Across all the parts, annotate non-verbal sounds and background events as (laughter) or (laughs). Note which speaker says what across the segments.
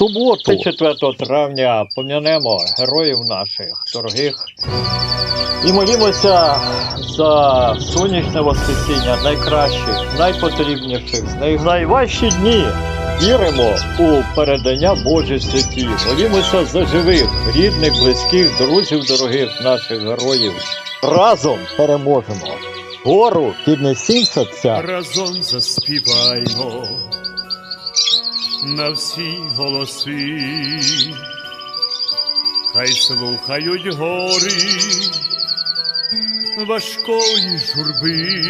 Speaker 1: суботу, 4 травня, пом'янемо героїв наших дорогих і молімося за сонячне воскресіння найкращих, найпотрібніших з них. В найважчі дні віримо у передання Божі святі. Молімося за живих, рідних, близьких, друзів дорогих наших героїв. Разом переможемо. Гору піднесім серця.
Speaker 2: разом заспіваймо на всі голоси, хай слухають гори важкої журби,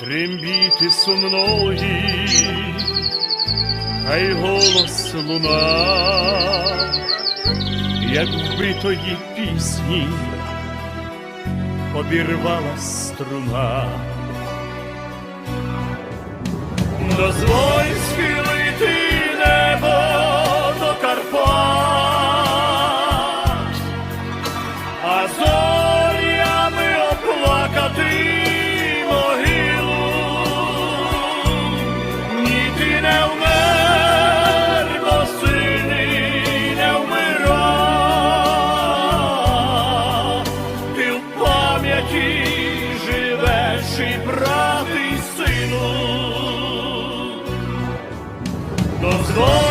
Speaker 2: трембіти сумної, хай голос луна, як вбитої пісні обірвала струна. Дозволь Дозволь схилити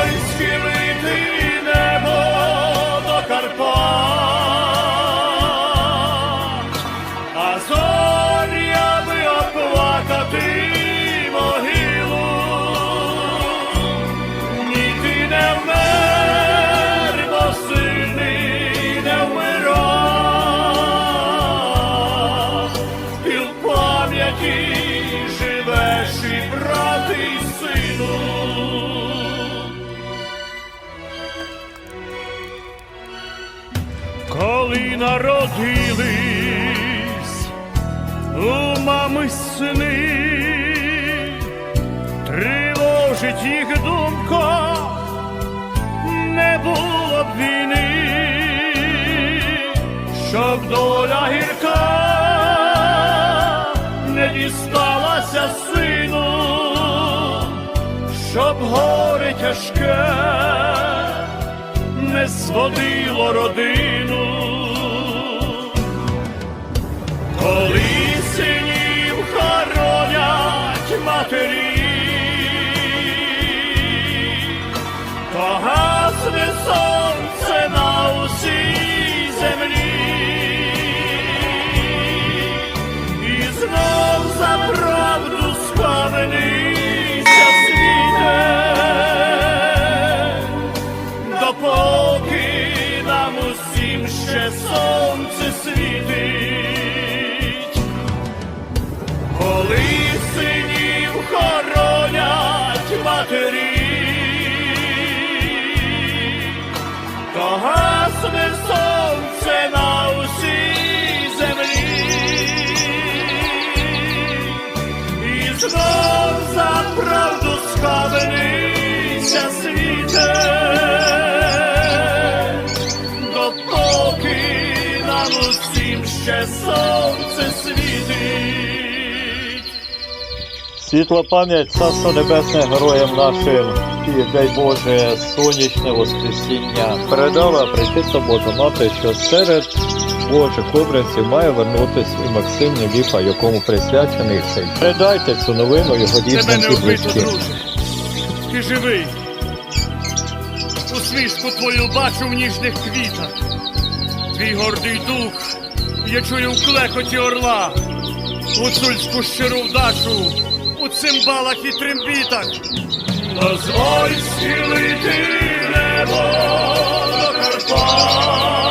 Speaker 2: Коли народились у мами сини, тривожить їх думка, не було б війни, щоб доля гірка не дісталася сину, щоб горе тяжке не зводило родину. Коли синів хоронять матері, то гасне сонце на усій землі, і знов за І за правду схаменися світе, допоки нам усім ще сонце світить.
Speaker 1: Світла пам'ять Царство Небесне героям нашим і дай Боже сонячне Воскресіння передала причиста Божа мати, що серед Божих обранців має вернутись і Максим Неліпа, якому присвячений цей. Передайте цю новину його дітям і близьким.
Speaker 2: Ти живий. Усмішку твою бачу в ніжних квітах. Твій гордий дух я чую в клекоті орла, гуцульську щиру вдачу у цимбалах і трембітах. Дозволь схилити небо до Карпат,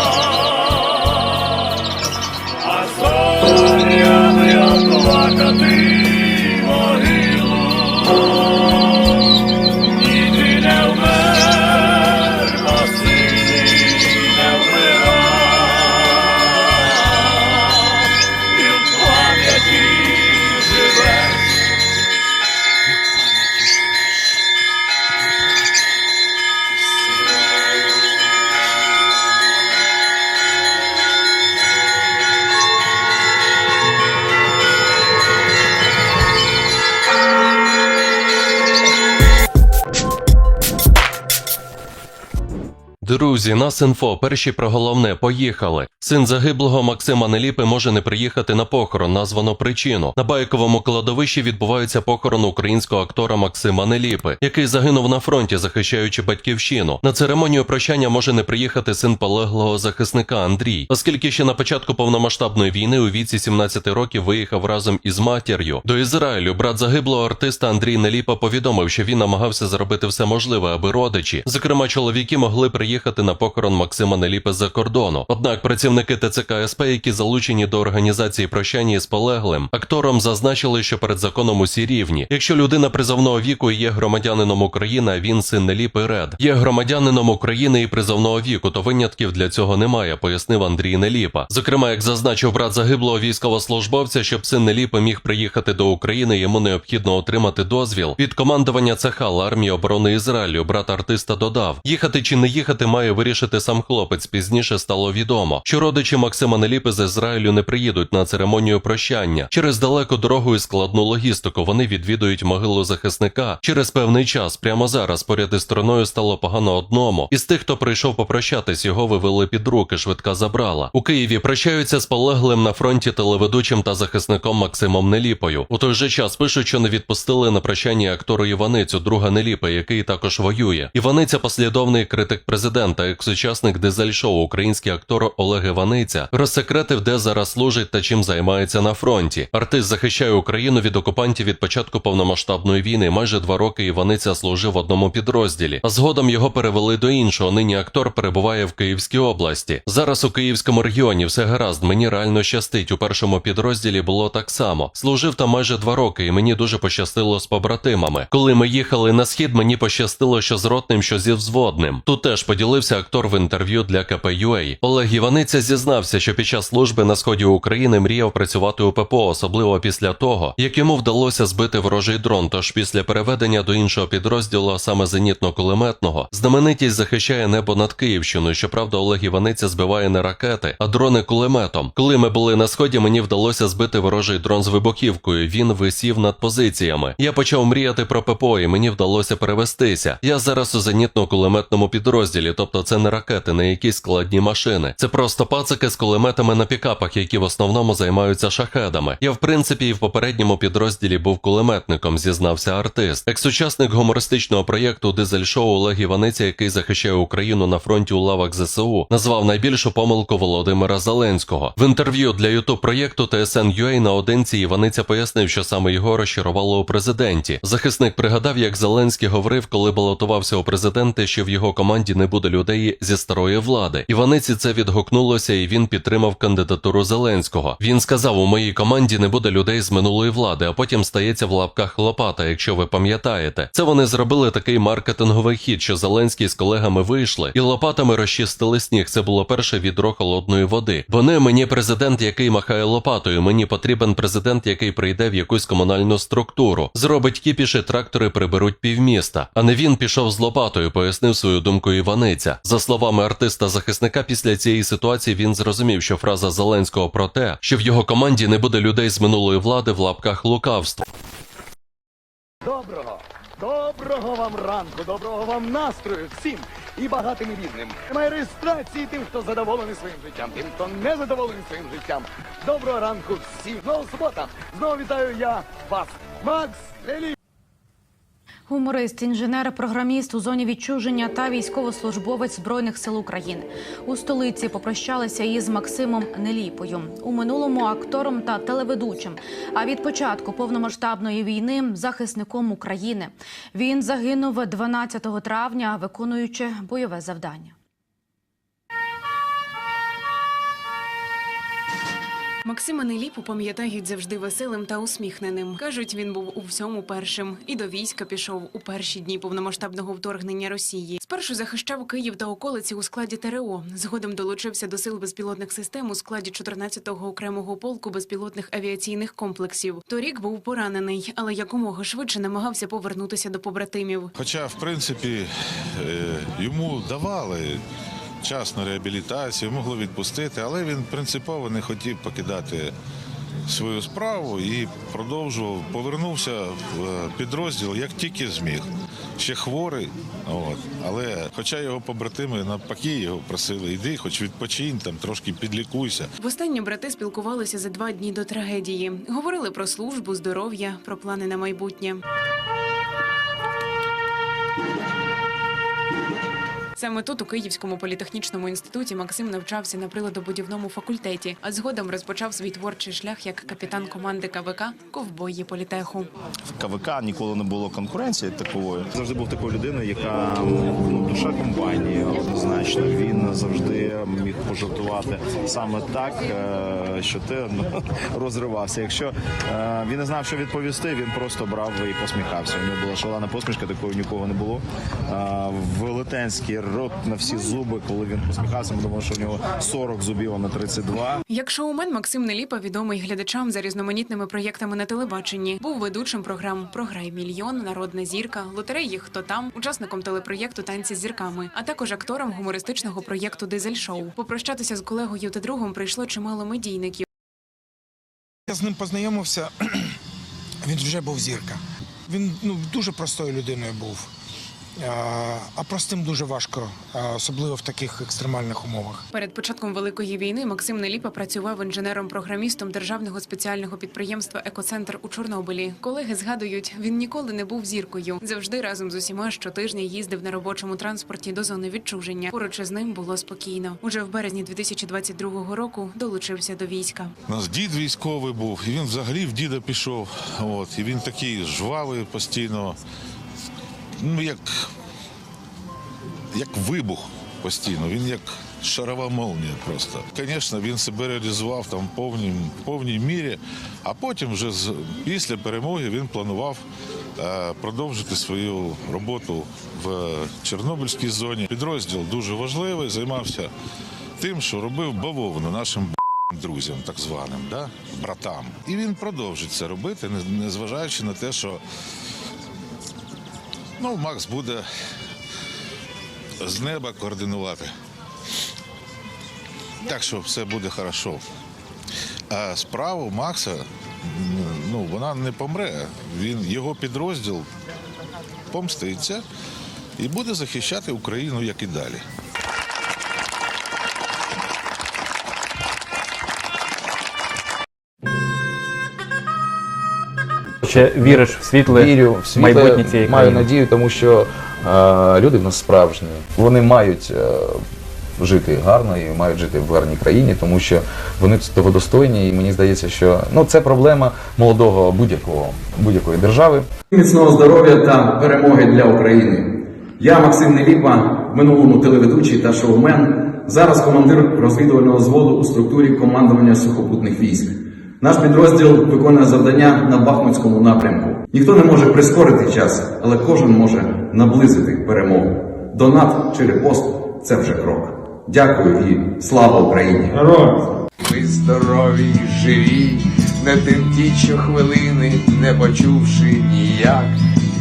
Speaker 3: Друзі, нас інфо, перші про головне, поїхали. Син загиблого Максима Неліпи може не приїхати на похорон, названо причину. На байковому кладовищі відбувається похорон українського актора Максима Неліпи, який загинув на фронті, захищаючи батьківщину. На церемонію прощання може не приїхати син полеглого захисника Андрій, оскільки ще на початку повномасштабної війни у віці 17 років виїхав разом із матір'ю до Ізраїлю. Брат загиблого артиста Андрій Неліпа повідомив, що він намагався зробити все можливе, аби родичі, зокрема чоловіки, могли приїхати на похорон Максима Неліпи з-за кордону. Однак працівники ТЦК СП, які залучені до організації прощання із полеглим, актором зазначили, що перед законом усі рівні. Якщо людина призовного віку є громадянином України, він син Неліпи Ред, є громадянином України і призовного віку, то винятків для цього немає, пояснив Андрій Неліпа. Зокрема, як зазначив брат загиблого військовослужбовця, щоб син Неліпи міг приїхати до України, йому необхідно отримати дозвіл від командування ЦХЛ армії оборони Ізраїлю. Брат артиста додав: їхати чи не їхати має вирішити сам хлопець. Пізніше стало відомо, що родичі Максима Неліпи з Ізраїлю не приїдуть на церемонію прощання через далеку дорогу і складну логістику. Вони відвідують могилу захисника через певний час. Прямо зараз поряд із стороною стало погано одному. Із тих, хто прийшов попрощатись, його вивели під руки. Швидка забрала. У Києві прощаються з полеглим на фронті телеведучим та захисником Максимом Неліпою. У той же час пишуть, що не відпустили на прощання актору Іваницю, друга Неліпи, який також воює. Іваниця послідовний критик президента, екс-учасник дизель-шоу, український актор Олег Іваниця, розсекретив, де зараз служить та чим займається на фронті. Артист захищає Україну від окупантів від початку повномасштабної війни. Майже два роки Іваниця служив в одному підрозділі, а згодом його перевели до іншого. Нині актор перебуває в Київській області. Зараз у Київському регіоні все гаразд. Мені реально щастить. У першому підрозділі було так само. Служив там майже два роки, і мені дуже пощастило з побратимами. Коли ми їхали на схід, мені пощастило, що з ротним, що зі взводним. Тут теж поділився актор в інтерв'ю для КПЮА. Олег Іваниця зізнався, що під час служби на сході України мріяв працювати у ППО, особливо після того, як йому вдалося збити ворожий дрон. Тож після переведення до іншого підрозділу, а саме зенітно-кулеметного, знаменитість захищає небо над Київщиною. Щоправда, Олег Іваниця збиває не ракети, а дрони кулеметом. Коли ми були на сході, мені вдалося збити ворожий дрон з вибухівкою. Він висів над позиціями. Я почав мріяти про ППО, і мені вдалося перевестися. Я зараз у зенітно-кулеметному підрозділі, тобто це не ракети, не якісь складні машини. Це просто пацики з кулеметами на пікапах, які в основному займаються шахедами. Я в принципі і в попередньому підрозділі був кулеметником, зізнався артист. Екс-учасник гумористичного проєкту Дизель-шоу Олег Іваниця, який захищає Україну на фронті у лавах ЗСУ, назвав найбільшу помилку Володимира Зеленського. В інтерв'ю для ютуб проєкту TSN.ua наодинці Іваниця пояснив, що саме його розчарувало у президенті. Захисник пригадав, як Зеленський говорив, коли балотувався у президенти, що в його команді не буде людей зі старої влади. Іваниці це відгукнулося, і він підтримав кандидатуру Зеленського. Він сказав: у моїй команді не буде людей з минулої влади, а потім стається в лапках лопата, якщо ви пам'ятаєте. Це вони зробили такий маркетинговий хід, що Зеленський з колегами вийшли і лопатами розчистили сніг. Це було перше відро холодної води. Вони мені президент, який махає лопатою. Мені потрібен президент, який прийде в якусь комунальну структуру, зробить кіпіші, трактори приберуть півміста. А не він пішов з лопатою, пояснив свою думку Іваниця. За словами артиста захисника, після цієї ситуації він зрозумів, що фраза Зеленського про те, що в його команді не буде людей з минулої влади в лапках лукавства.
Speaker 4: Доброго, доброго вам ранку, доброго вам настрою всім і багатим і бідним. Немає реєстрації тим, хто задоволений своїм життям, тим, хто не задоволений своїм життям. Доброго ранку всім. Знову субота. Знову вітаю я вас, Макс Лелі.
Speaker 5: Гуморист, інженер, програміст у зоні відчуження та військовослужбовець збройних сил України у столиці попрощалися із Максимом Неліпою у минулому актором та телеведучим. А від початку повномасштабної війни захисником України він загинув 12 травня, виконуючи бойове завдання.
Speaker 6: Максима Неліпу пам'ятають завжди веселим та усміхненим. Кажуть, він був у всьому першим і до війська пішов у перші дні повномасштабного вторгнення Росії. Спершу захищав Київ та околиці у складі ТРО. Згодом долучився до сил безпілотних систем у складі 14-го окремого полку безпілотних авіаційних комплексів. Торік був поранений, але якомога швидше намагався повернутися до побратимів.
Speaker 7: Хоча, в принципі, е, йому давали час на реабілітацію, могли відпустити, але він принципово не хотів покидати свою справу і продовжував, повернувся в е, підрозділ як тільки зміг. ще хворий. От. Але хоча його побратими навпаки його просили, йди, хоч відпочинь, там трошки підлікуйся.
Speaker 6: Востаннє брати спілкувалися за два дні до трагедії. Говорили про службу, здоров'я, про плани на майбутнє. Саме тут, у Київському політехнічному інституті, Максим навчався на приладобудівному факультеті, а згодом розпочав свій творчий шлях як капітан команди КВК Ковбої політеху.
Speaker 8: В КВК ніколи не було конкуренції такової. Завжди був такою людиною, яка ну, душа компанії однозначно. Він завжди міг пожартувати саме так, е, що ти ну, (laughs) розривався. Якщо е, він не знав, що відповісти, він просто брав і посміхався. У нього була шалена посмішка, такої ні у кого не було. Велетенський рот на всі зуби, коли він посміхався. Думали, що у нього 40 зубів, а не 32.
Speaker 6: Як шоумен Максим Неліпа відомий глядачам за різноманітними проєктами на телебаченні. Був ведучим програм Програй мільйон, Народна зірка, лотереї Хто там, учасником телепроєкту Танці з зірками, а також актором гумористичного проєкту Дизель Шоу. Попрощатися з колегою та другом прийшло чимало медійників.
Speaker 9: Я з ним познайомився. (clears throat) Він вже був зірка. Він ну, дуже простою людиною був. А, а простим дуже важко, особливо в таких екстремальних умовах.
Speaker 6: Перед початком великої війни Максим Неліпа працював інженером-програмістом державного спеціального підприємства Екоцентр у Чорнобилі. Колеги згадують, він ніколи не був зіркою. Завжди разом з усіма щотижня їздив на робочому транспорті до зони відчуження. Поруч із ним було спокійно. Уже в березні 2022 року долучився до війська.
Speaker 7: У нас дід військовий був, і він взагалі в діда пішов. От, і він такий жвавий постійно. Ну, як, як вибух постійно. Він як шарова молнія просто. Звісно, він себе реалізував там в повній, повній мірі, а потім вже з, після перемоги він планував е, продовжити свою роботу в Чорнобильській зоні. Підрозділ дуже важливий, займався тим, що робив бавовну нашим друзям, так званим, да? братам. І він продовжить це робити, не- незважаючи на те, що ну, Макс буде з неба координувати. Так що все буде хорошо. А справа Макса, ну, вона не помре. Він, його підрозділ помститься і буде захищати Україну, як і далі.
Speaker 10: Ще віриш в світле
Speaker 11: Вірю в світле,
Speaker 10: майбутнє цієї
Speaker 11: маю
Speaker 10: країни?
Speaker 11: надію, тому що е, люди в нас справжні. Вони мають е, жити гарно і мають жити в гарній країні, тому що вони того достойні. І мені здається, що ну це проблема молодого будь-якого будь-якої держави.
Speaker 12: Міцного здоров'я та перемоги для України. Я Максим Неліпа, в минулому телеведучий та шоумен. Зараз командир розвідувального зводу у структурі командування сухопутних військ. Наш підрозділ виконує завдання на Бахмутському напрямку. Ніхто не може прискорити час, але кожен може наблизити перемогу. Донат чи репост це вже крок. Дякую і слава Україні!
Speaker 13: Ми здорові живі, не тим щохвилини, не почувши ніяк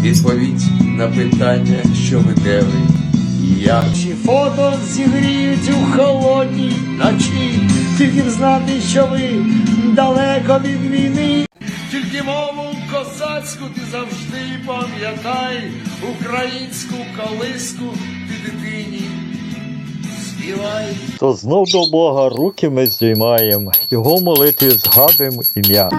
Speaker 13: відповідь на питання, що ви де ви і.
Speaker 14: Чи фото зігріють у холодній ночі, тільки б знати, що ви далеко від війни. Тільки мову козацьку ти завжди пам'ятай, українську колиску ти дитині співай.
Speaker 15: То знов до Бога руки ми здіймаємо, його молитві згадуємо ім'я.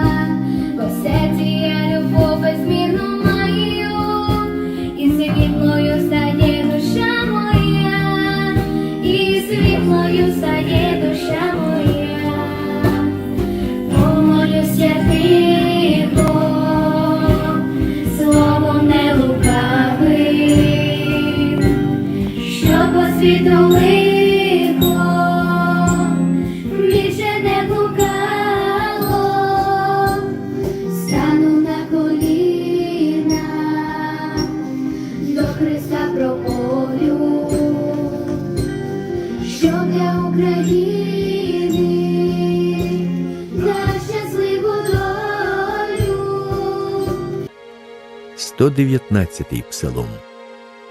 Speaker 16: 119-й псалом.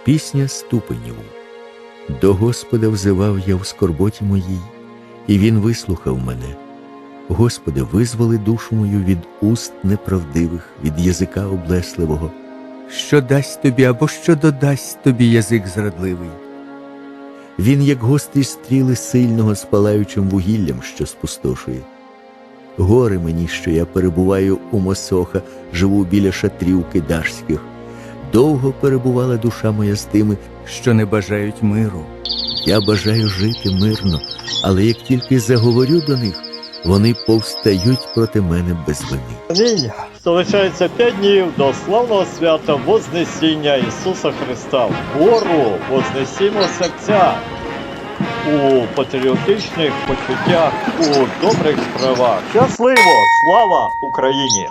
Speaker 16: Пісня ступенів. До Господа взивав я в скорботі моїй, і Він вислухав мене. Господи, визволи душу мою від уст неправдивих, від язика облесливого, що дасть тобі або що додасть тобі язик зрадливий. Він, як гострі стріли сильного з палаючим вугіллям, що спустошує. Горе мені, що я перебуваю у Мосоха, живу біля шатрів кидашських. Довго перебувала душа моя з тими, що не бажають миру. Я бажаю жити мирно, але як тільки заговорю до них, вони повстають проти мене без вини.
Speaker 1: Залишається п'ять днів до славного свята Вознесіння Ісуса Христа. Вгору вознесімо серця у патріотичних почуттях, у добрих справах. Щасливо! Слава Україні!